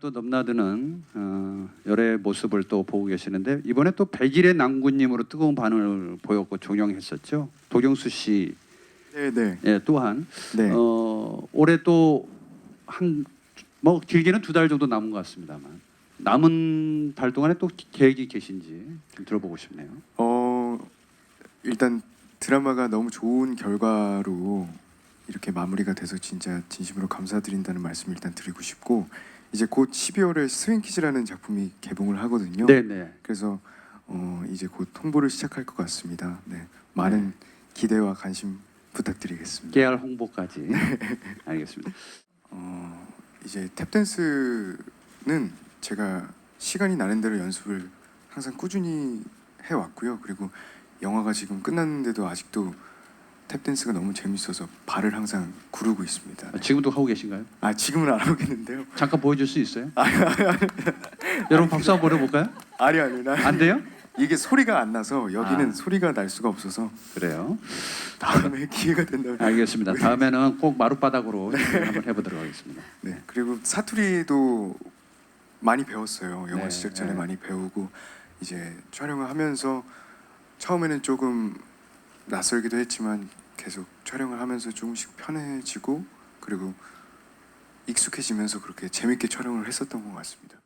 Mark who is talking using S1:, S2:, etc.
S1: 또 넘나드는 어, 열의 모습을 또 보고 계시는데 이번에 또 백일의 남군님으로 뜨거운 반응을 보였고 종영했었죠. 도경수 씨
S2: 네네
S1: 예, 또한
S2: 네.
S1: 어, 올해 또한뭐 길게는 두 달 정도 남은 것 같습니다만 남은 달 동안에 또 계획이 계신지 좀 들어보고 싶네요.
S2: 어 일단 드라마가 너무 좋은 결과로 이렇게 마무리가 돼서 진짜 진심으로 감사드린다는 말씀을 일단 드리고 싶고 이제 곧 12월에 스윙키즈라는 작품이 개봉을 하거든요.
S1: 네, 네.
S2: 그래서 어, 이제 곧 홍보를 시작할 것 같습니다. 네, 많은 기대와 관심 부탁드리겠습니다.
S1: 깨알 홍보까지 알겠습니다.
S2: 어, 이제 탭댄스는 제가 시간이 나는 대로 연습을 항상 꾸준히 해 왔고요. 그리고 영화가 지금 끝났는데도 아직도 탭댄스가 너무 재밌어서 발을 항상 구르고 있습니다.
S1: 아, 지금도 하고 계신가요?
S2: 아 지금은 안 하겠는데요.
S1: 잠깐 보여줄 수 있어요? 여러분 박수 한번 보내볼까요?
S2: 아니 아니
S1: 나안 돼요?
S2: 이게 소리가 안 나서 여기는
S1: 아.
S2: 소리가 날 수가 없어서
S1: 그래요.
S2: 다음에 기회가 된다면
S1: 알겠습니다. 다음에는 꼭 마룻바닥으로 한번 해보도록 하겠습니다.
S2: 네 그리고 사투리도 많이 배웠어요 영화
S1: 네,
S2: 시작 전에
S1: 네.
S2: 많이 배우고 이제 촬영을 하면서 처음에는 조금 낯설기도 했지만 계속 촬영을 하면서 조금씩 편해지고 그리고 익숙해지면서 그렇게 재밌게 촬영을 했었던 것 같습니다.